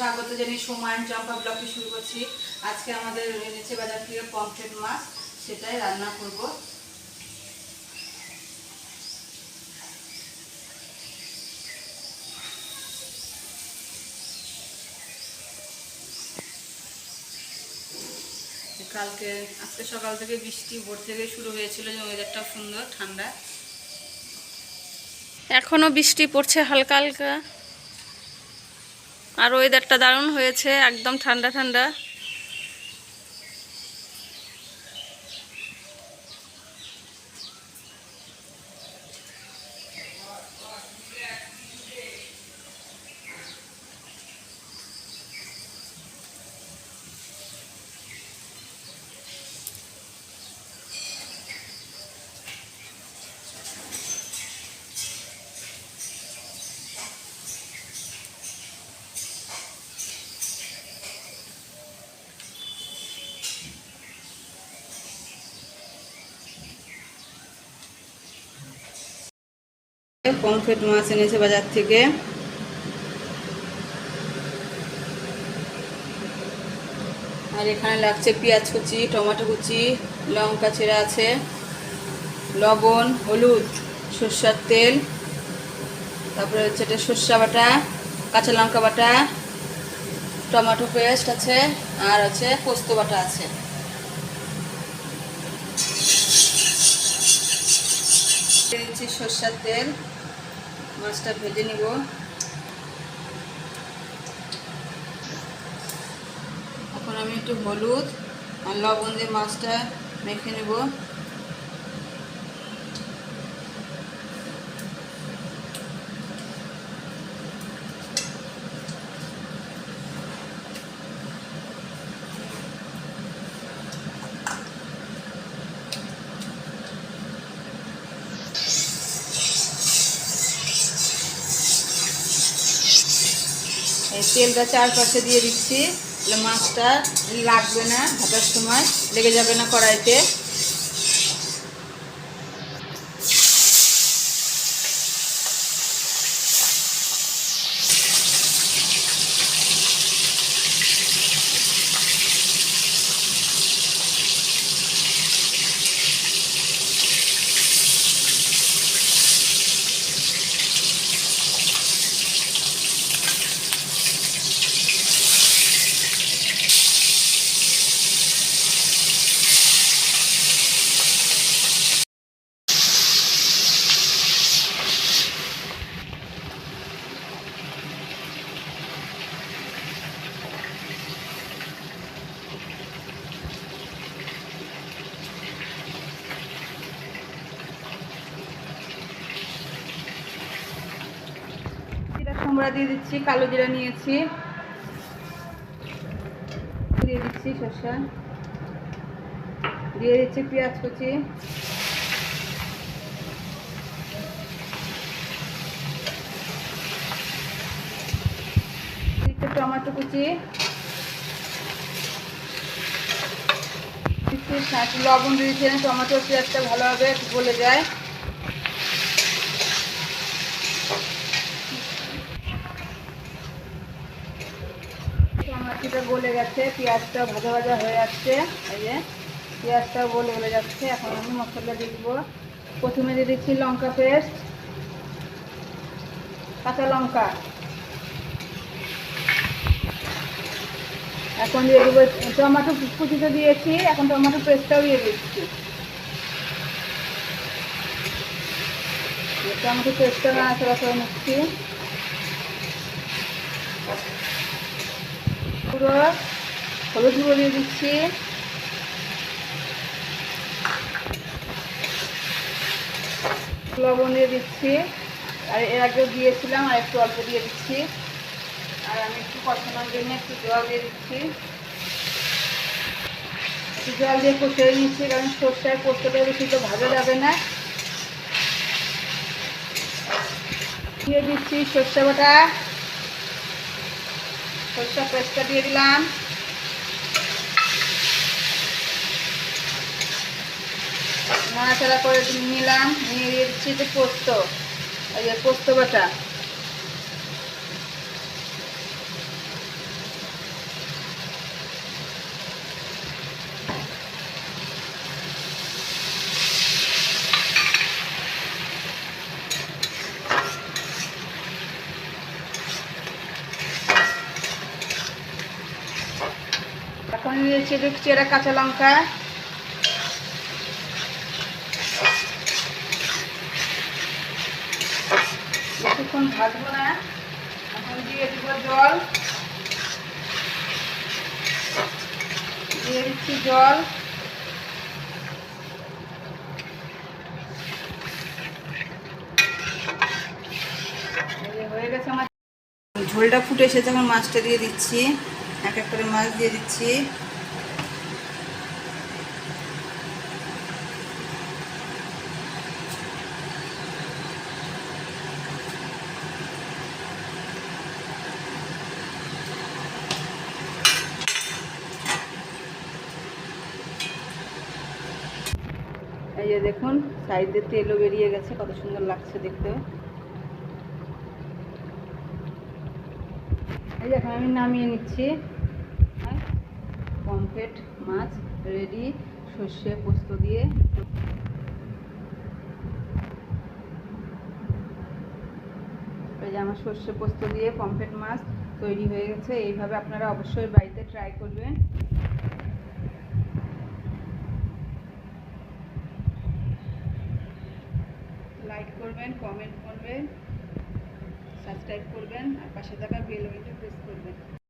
স্বাগত জানি সময় চম্পা ব্লকে শুরু করছি। আজকে আমাদের এনেছে বাজার থেকে পমফ্রেট মাছ, সেটাই রান্না করব। কালকে, আজকে সকাল থেকে বৃষ্টি, ভোর থেকে শুরু হয়েছিল যে ওয়েদারটা সুন্দর, ঠান্ডা। এখনও বৃষ্টি পড়ছে হালকা হালকা। আর ওয়েদারটা দারুণ হয়েছে একদম ঠান্ডা ঠান্ডা। পমফ্রেট মাছ এনেছে বাজার থেকে। আর এখানে লাগছে পেঁয়াজ কুচি, টমেটো কুচি, লঙ্কা ছেঁড়া আছে, লবণ, হলুদ, সর্ষার তেল, তারপরে হচ্ছে এটা সর্ষা বাটা, কাঁচা লঙ্কা বাটা, টমেটো পেস্ট আছে, আর আছে পোস্ত বাটা আছে। সর্ষার তেল। মাছটা ভেজে নিব। এখন আমি একটু হলুদ আর লবণ দিয়ে মাছটা মেখে নেব। এই তেলটা চারপাশে দিয়ে দিচ্ছি। মাছটা লাগবে না ভাজার সময় লেগে যাবে না কড়াইতে। কুমড়া দিয়ে দিচ্ছি, কালো জিরা নিয়েছি। দিয়ে দিচ্ছি শসা। দিয়ে দিচ্ছি পেঁয়াজ কুচি। টমেটো কুচি। লবণ দিয়ে দিচ্ছি না, টমেটো পেঁয়াজটা ভালোভাবে গলে যায়। টমাটোটা গলে গেছে, পেঁয়াজটা ভাজা ভাজা হয়ে যাচ্ছে এই যে, পেঁয়াজটাও গলে গলে যাচ্ছে। এখন আমি মশলা দিয়ে দিব। প্রথমে দিয়ে দিচ্ছি লঙ্কা পেস্ট, কাঁচা লঙ্কা। এখন দিয়ে দেবো টমেটো কুচিতে দিয়েছি, এখন টমেটো পেস্টটাও দিয়ে দিচ্ছি। টমেটো পেস্টটা নাড়াচাড়া করে নিচ্ছি। হলুদ গুঁড়ো দিয়ে দিচ্ছি। লবণ দিয়ে দিচ্ছি। আর এর আগেও দিয়েছিলাম, আর একটু অল্প দিয়ে দিচ্ছি। আর আমি একটু কষানোর জন্য একটু জল দিয়ে দিচ্ছি। একটু জল দিয়ে কষিয়ে নিচ্ছি, কারণ সর্ষায় পোস্তটা বেশি তো ভাজা যাবে না। দিয়ে দিচ্ছি সর্ষে বাটা। সরষা পেস্টটা দিয়ে দিলাম। নাড়াচাড়া করে নিলাম। নিয়ে দিচ্ছি যে পোস্ত যে পোস্ত বাটা। এখন নিয়েছি দেখছি এরা কাঁচা লঙ্কা। বেশিক্ষণ ভাজবো না, এখন দিয়ে দিব জল। দিয়ে দিচ্ছি জল। হয়ে গেছে আমার ঝোলটা, ফুটে এসেছে, এখন মাছটা দিয়ে দিচ্ছি। এক এক করে মাছ দিয়ে দিচ্ছি। এই যে দেখুন, সাইডে তেলও বেরিয়ে গেছে, কত সুন্দর লাগছে দেখতে। এই যে এখন আমি নামিয়ে নিচ্ছি। পমফ্রেট মাছ, রেডি, সর্ষে পোস্ত দিয়ে। যে আমার সর্ষে পোস্ত দিয়ে পমফ্রেট মাছ তৈরি হয়ে গেছে, এইভাবে আপনারা অবশ্যই বাড়িতে ট্রাই করবেন। লাইক করবেন কমেন্ট করবেন সাবস্ক্রাইব করবেন, আর পাশে থাকা বেল আইকনটা প্রেস করবেন।